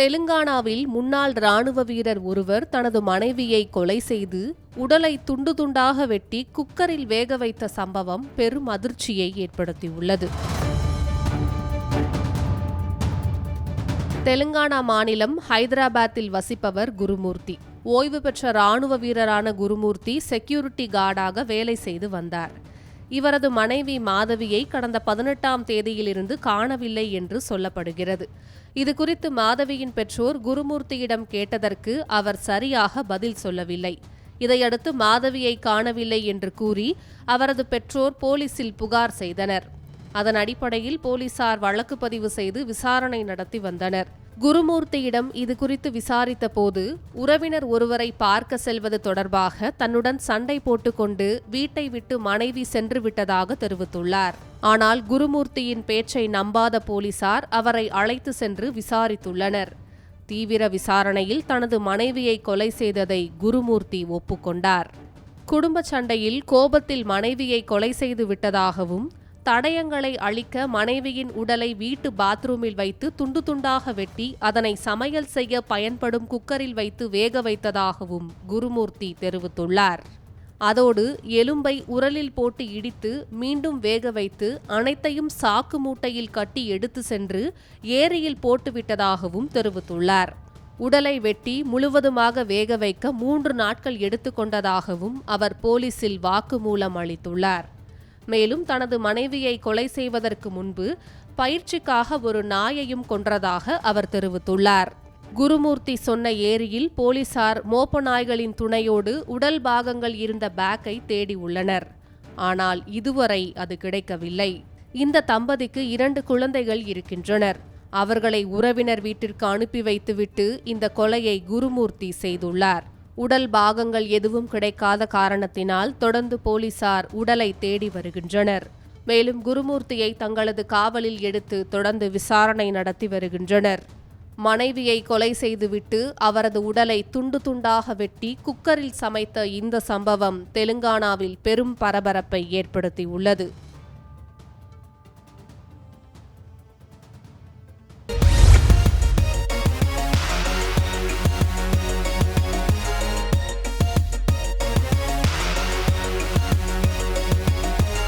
தெலுங்கானாவில் முன்னாள் ராணுவ வீரர் ஒருவர் தனது மனைவியை கொலை செய்து உடலை துண்டு துண்டாக வெட்டி குக்கரில் வேக வைத்த சம்பவம் பெரும் அதிர்ச்சியை ஏற்படுத்தியுள்ளது. தெலுங்கானா மாநிலம் ஹைதராபாத்தில் வசிப்பவர் குருமூர்த்தி. ஓய்வு பெற்ற ராணுவ வீரரான குருமூர்த்தி செக்யூரிட்டி கார்டாக வேலை செய்து வந்தார். இவரது மனைவி மாதவியை கடந்த பதினெட்டாம் தேதியிலிருந்து காணவில்லை என்று சொல்லப்படுகிறது. இதுகுறித்து மாதவியின் பெற்றோர் குருமூர்த்தியிடம் கேட்டதற்கு அவர் சரியாக பதில் சொல்லவில்லை. இதையடுத்து மாதவியை காணவில்லை என்று கூறி அவரது பெற்றோர் போலீசில் புகார் செய்தனர். அதன் அடிப்படையில் போலீசார் வழக்கு பதிவு செய்து விசாரணை நடத்தி வந்தனர். குருமூர்த்தியிடம் இது குறித்து விசாரித்த போது உறவினர் ஒருவரை பார்க்க செல்வது தொடர்பாக தன்னுடன் சண்டை போட்டுக்கொண்டு வீட்டை விட்டு மனைவி சென்று விட்டதாக தெரிவித்துள்ளார். ஆனால் குருமூர்த்தியின் பேச்சை நம்பாத போலீசார் அவரை அழைத்து சென்று விசாரித்துள்ளனர். தீவிர விசாரணையில் தனது மனைவியை கொலை செய்ததை குருமூர்த்தி ஒப்புக்கொண்டார். குடும்ப சண்டையில் கோபத்தில் மனைவியை கொலை செய்து விட்டதாகவும் தடயங்களை அழிக்க மனைவியின் உடலை வீட்டு பாத்ரூமில் வைத்து துண்டு துண்டாக வெட்டி அதனை சமையல் செய்ய பயன்படும் குக்கரில் வைத்து வேக வைத்ததாகவும் குருமூர்த்தி தெரிவித்துள்ளார். அதோடு எலும்பை உரலில் போட்டு இடித்து மீண்டும் வேக வைத்து அனைத்தையும் சாக்கு மூட்டையில் கட்டி எடுத்து சென்று ஏரியில் போட்டுவிட்டதாகவும் தெரிவித்துள்ளார். உடலை வெட்டி முழுவதுமாக வேக வைக்க மூன்று நாட்கள் எடுத்துக்கொண்டதாகவும் அவர் போலீசில் வாக்குமூலம் அளித்துள்ளார். மேலும் தனது மனைவியை கொலை செய்வதற்கு முன்பு பயிற்சிக்காக ஒரு நாயையும் கொன்றதாக அவர் தெரிவித்துள்ளார். குருமூர்த்தி சொன்ன ஏரியில் போலீசார் மோப்ப நாய்களின் துணையோடு உடல் பாகங்கள் இருந்த பேக்கை தேடி உள்ளனர். ஆனால் இதுவரை அது கிடைக்கவில்லை. இந்த தம்பதிக்கு இரண்டு குழந்தைகள் இருக்கின்றனர். அவர்களை உறவினர் வீட்டிற்கு அனுப்பி வைத்துவிட்டு இந்த கொலையை குருமூர்த்தி செய்துள்ளார். உடல் பாகங்கள் எதுவும் கிடைக்காத காரணத்தினால் தொடர்ந்து போலீசார் உடலை தேடி வருகின்றனர். மேலும் குருமூர்த்தியை தங்களது காவலில் எடுத்து தொடர்ந்து விசாரணை நடத்தி வருகின்றனர். மனைவியை கொலை செய்துவிட்டு அவரது உடலை துண்டு துண்டாக வெட்டி குக்கரில் சமைத்த இந்த சம்பவம் தெலுங்கானாவில் பெரும் பரபரப்பை ஏற்படுத்தியுள்ளது.